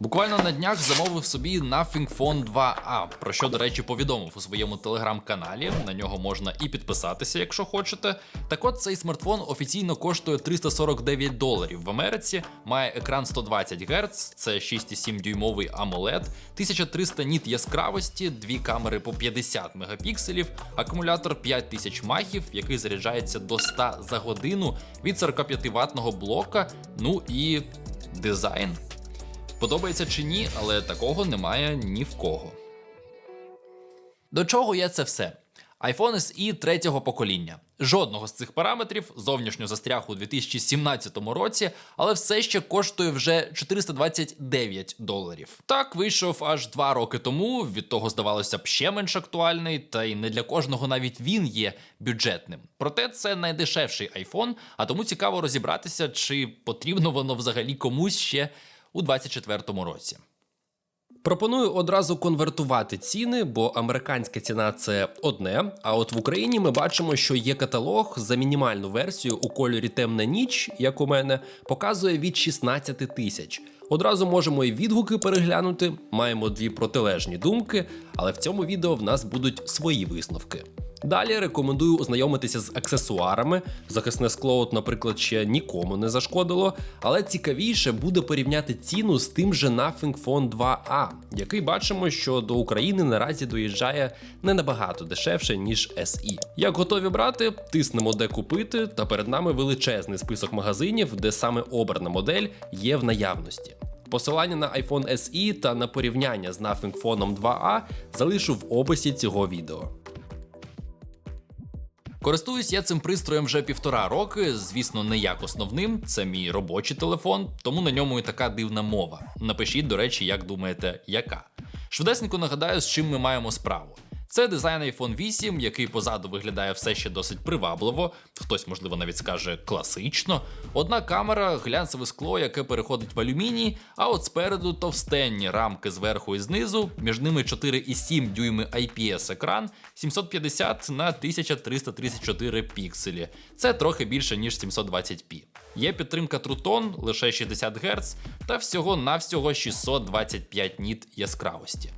Буквально на днях замовив собі Nothing Phone 2A, про що, до речі, повідомив у своєму телеграм-каналі. На нього можна і підписатися, якщо хочете. Так от цей смартфон офіційно коштує 349 доларів в Америці, має екран 120 Гц, це 6,7 дюймовий AMOLED, 1300 ніт яскравості, дві камери по 50 мегапікселів, акумулятор 5000 махів, який заряджається до 100 за годину від 45 ватного блока. Ну і дизайн. Подобається чи ні, але такого немає ні в кого. До чого є це все? iPhone SE третього покоління. Жодного з цих параметрів зовнішньо застряг у 2017 році, але все ще коштує вже 429 доларів. Так вийшов аж два роки тому. Від того здавалося б ще менш актуальний, та й не для кожного навіть він є бюджетним. Проте це найдешевший iPhone, а тому цікаво розібратися, чи потрібно воно взагалі комусь ще у 2024 році. Пропоную одразу конвертувати ціни, бо американська ціна це одне. А от в Україні ми бачимо, що є каталог за мінімальну версію у кольорі темна ніч, як у мене, показує від 16 тисяч. Одразу можемо і відгуки переглянути. Маємо дві протилежні думки, але в цьому відео в нас будуть свої висновки. Далі рекомендую ознайомитися з аксесуарами. Захисне скло, от, наприклад, ще нікому не зашкодило, але цікавіше буде порівняти ціну з тим же Nothing Phone 2A, який бачимо, що до України наразі доїжджає не набагато дешевше, ніж SE. Як готові брати, тиснемо де купити, та перед нами величезний список магазинів, де саме обрана модель є в наявності. Посилання на iPhone SE та на порівняння з Nothing Phone 2A залишу в описі цього відео. Користуюсь я цим пристроєм вже півтора роки. Звісно, не як основним. Це мій робочий телефон, тому на ньому і така дивна мова. Напишіть, до речі, як думаєте, яка. Швидесенько нагадаю, з чим ми маємо справу. Це дизайн iPhone 8, який позаду виглядає все ще досить привабливо, хтось, можливо, навіть скаже класично. Одна камера, глянцеве скло, яке переходить в алюміній, а от спереду товстенні рамки зверху і знизу, між ними 4,7 дюйми IPS екран, 750 на 1334 пікселі. Це трохи більше, ніж 720p. Є підтримка Truton, лише 60 Гц, та всього-навсього 625 ніт яскравості.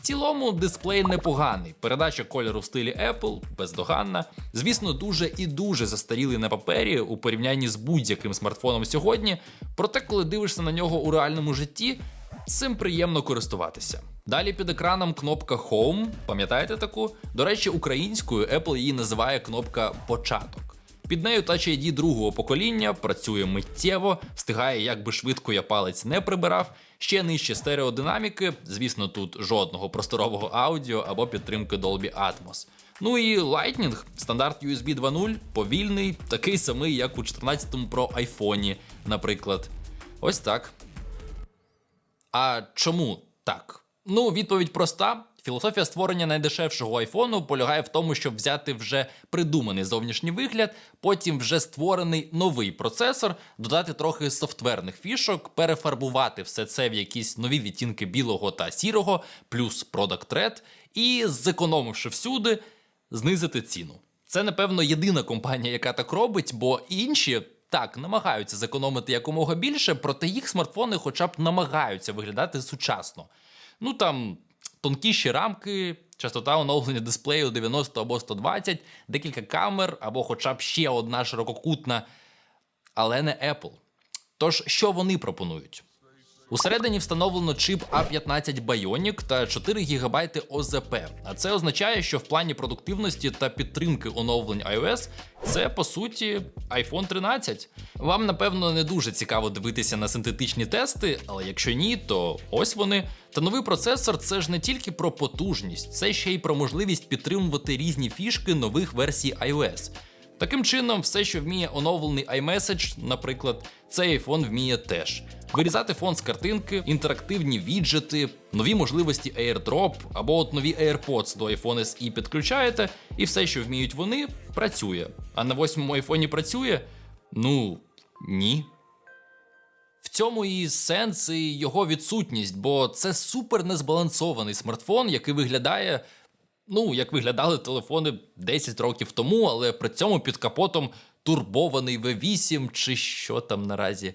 В цілому дисплей непоганий, передача кольору в стилі Apple бездоганна. Звісно, дуже і дуже застарілий на папері у порівнянні з будь-яким смартфоном сьогодні. Проте, коли дивишся на нього у реальному житті, цим приємно користуватися. Далі під екраном кнопка Home, пам'ятаєте таку? До речі, українською Apple її називає кнопка Початок. Під нею Touch ID другого покоління працює миттєво, встигає, як би швидко я палець не прибирав. Ще нижче стереодинаміки, звісно, тут жодного просторового аудіо або підтримки Dolby Atmos. Ну і Lightning, стандарт USB 2.0, повільний, такий самий, як у 14-му Pro iPhone, наприклад. Ось так. А чому так? Ну, відповідь проста. Філософія створення найдешевшого айфону полягає в тому, щоб взяти вже придуманий зовнішній вигляд, потім вже створений новий процесор, додати трохи софтверних фішок, перефарбувати все це в якісь нові відтінки білого та сірого, плюс Product Red, і, зекономивши всюди, знизити ціну. Це, напевно, єдина компанія, яка так робить, бо інші. Так, намагаються зекономити якомога більше, проте їх смартфони хоча б намагаються виглядати сучасно. Ну там тонкіші рамки, частота оновлення дисплею 90 або 120, декілька камер, або хоча б ще одна ширококутна, але не Apple. Тож, що вони пропонують? Усередині встановлено чип A15 Bionic та 4 ГБ ОЗП. А це означає, що в плані продуктивності та підтримки оновлень iOS це по суті iPhone 13. Вам напевно не дуже цікаво дивитися на синтетичні тести, але якщо ні, то ось вони. Та новий процесор це ж не тільки про потужність, це ще й про можливість підтримувати різні фішки нових версій iOS. Таким чином, все, що вміє оновлений iMessage, наприклад, цей iPhone вміє теж. Вирізати фон з картинки, інтерактивні віджити, нові можливості AirDrop або от нові AirPods до iPhone SE підключаєте, і все, що вміють вони, працює. А на восьмому айфоні працює? Ну ні. В цьому і сенс, і його відсутність, бо це супер незбалансований смартфон, який виглядає ну, як виглядали телефони 10 років тому, але при цьому під капотом турбований V8 чи що там наразі.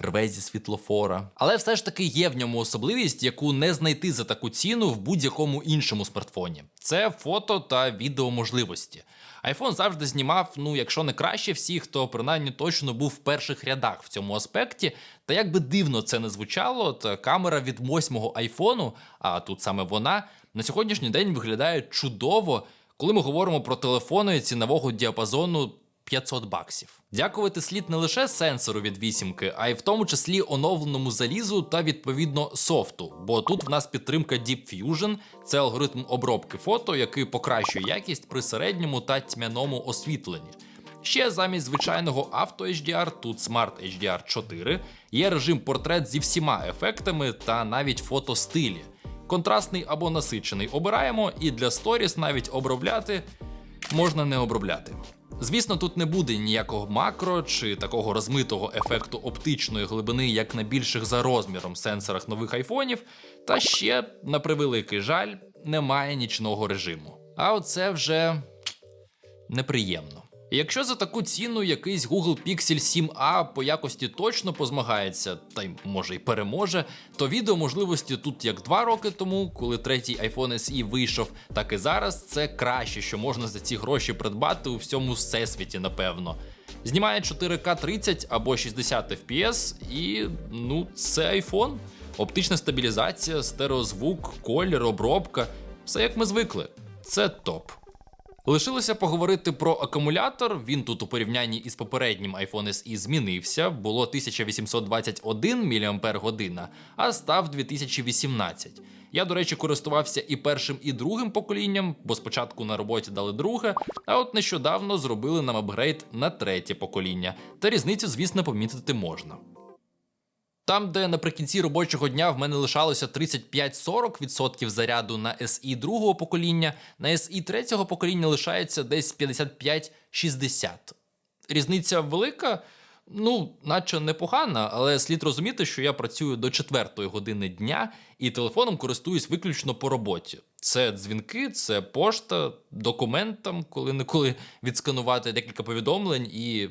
рве зі світлофора. Але все ж таки є в ньому особливість, яку не знайти за таку ціну в будь-якому іншому смартфоні. Це фото та відеоможливості. iPhone завжди знімав, ну якщо не краще всіх, то принаймні точно був в перших рядах в цьому аспекті. Та як би дивно це не звучало, то камера від восьмого айфону, а тут саме вона, на сьогоднішній день виглядає чудово, коли ми говоримо про телефони цінового діапазону 500 баксів. Дякувати слід не лише сенсору від вісімки, а й в тому числі оновленому залізу та відповідно софту. Бо тут в нас підтримка Deep Fusion, це алгоритм обробки фото, який покращує якість при середньому та тьмяному освітленні. Ще замість звичайного Auto HDR, тут Smart HDR 4, є режим портрет зі всіма ефектами та навіть фотостилі. Контрастний або насичений обираємо, і для сторіс навіть обробляти можна не обробляти. Звісно, тут не буде ніякого макро чи такого розмитого ефекту оптичної глибини, як на більших за розміром сенсорах нових айфонів. Та ще, на превеликий жаль, немає нічного режиму. А оце вже неприємно. Якщо за таку ціну якийсь Google Pixel 7a по якості точно позмагається, та й може й переможе, то відео можливості тут як два роки тому, коли третій iPhone SE вийшов, так і зараз це краще, що можна за ці гроші придбати у всьому всесвіті, напевно. Знімає 4К 30 або 60 FPS, і ну, це iPhone. Оптична стабілізація, стереозвук, колір, обробка все як ми звикли. Це топ. Лишилося поговорити про акумулятор. Він тут у порівнянні із попереднім iPhone SE змінився. Було 1821 мАч, а став 2018. Я, до речі, користувався і першим, і другим поколінням, бо спочатку на роботі дали друге, а от нещодавно зробили нам апгрейд на третє покоління. Та різницю, звісно, помітити можна. Там, де наприкінці робочого дня в мене лишалося 35-40% заряду на SE другого покоління, на SE третього покоління лишається десь 55-60. Різниця велика, ну, наче непогана, але слід розуміти, що я працюю до 4 години дня і телефоном користуюсь виключно по роботі. Це дзвінки, це пошта, документ там, коли-неколи відсканувати декілька повідомлень і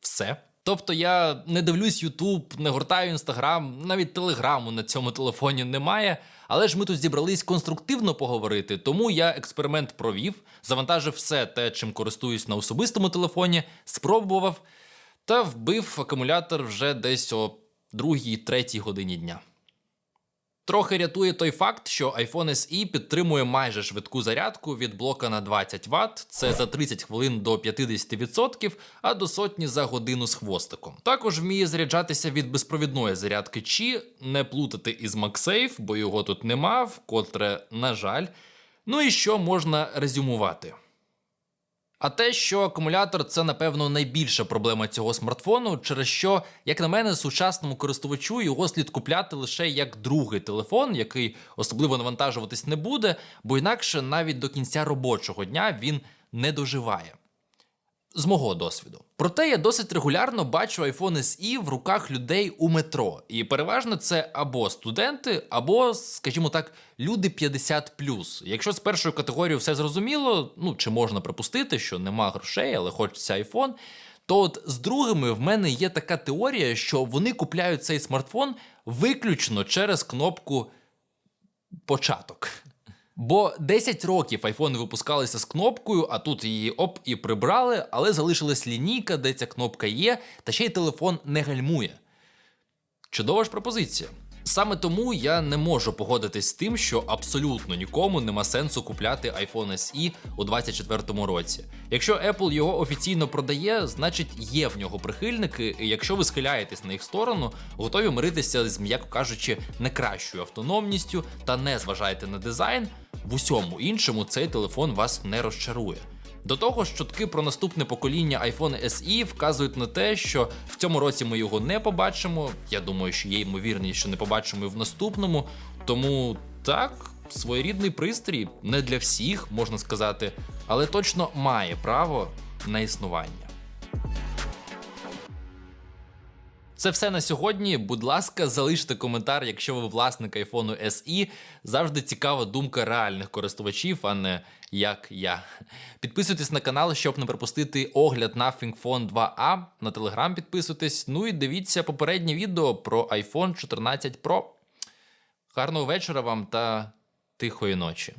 все. Тобто я не дивлюсь Ютуб, не гортаю інстаграм, навіть телеграму на цьому телефоні немає. Але ж ми тут зібрались конструктивно поговорити, тому я експеримент провів, завантажив все те, чим користуюсь на особистому телефоні, спробував та вбив акумулятор вже десь о 2-3 годині дня. Трохи рятує той факт, що iPhone SE підтримує майже швидку зарядку від блока на 20 Вт, це за 30 хвилин до 50%, а до сотні за годину з хвостиком. Також вміє заряджатися від безпровідної зарядки Qi, не плутати із MagSafe, бо його тут нема, вкотре, на жаль. Ну і що можна резюмувати? А те, що акумулятор це, напевно, найбільша проблема цього смартфону, через що, як на мене, сучасному користувачу його слід купляти лише як другий телефон, який особливо навантажуватись не буде, бо інакше навіть до кінця робочого дня він не доживає. З мого досвіду. Проте я досить регулярно бачу iPhone SE в руках людей у метро, і переважно це або студенти, або, скажімо так, люди 50+. Якщо з першою категорією все зрозуміло, ну чи можна припустити, що нема грошей, але хочеться iPhone, то от з другими в мене є така теорія, що вони купляють цей смартфон виключно через кнопку початок. Бо 10 років айфони випускалися з кнопкою, а тут її оп і прибрали, але залишилась лінійка, де ця кнопка є, та ще й телефон не гальмує. Чудова ж пропозиція. Саме тому я не можу погодитись з тим, що абсолютно нікому нема сенсу купляти iPhone SE у 2024 році. Якщо Apple його офіційно продає, значить є в нього прихильники, і якщо ви схиляєтесь на їх сторону, готові миритися з, м'яко кажучи, не кращою автономністю та не зважаєте на дизайн, в усьому іншому цей телефон вас не розчарує. До того ж, чутки про наступне покоління iPhone SE вказують на те, що в цьому році ми його не побачимо. Я думаю, що є ймовірність, що не побачимо і в наступному. Тому так, своєрідний пристрій не для всіх, можна сказати, але точно має право на існування. Це все на сьогодні. Будь ласка, залиште коментар, якщо ви власник iPhone SE. Завжди цікава думка реальних користувачів, а не як я. Підписуйтесь на канал, щоб не пропустити огляд на ThinkPhone 2A. На телеграм підписуйтесь. Ну і дивіться попереднє відео про iPhone 14 Pro. Гарного вечора вам та тихої ночі.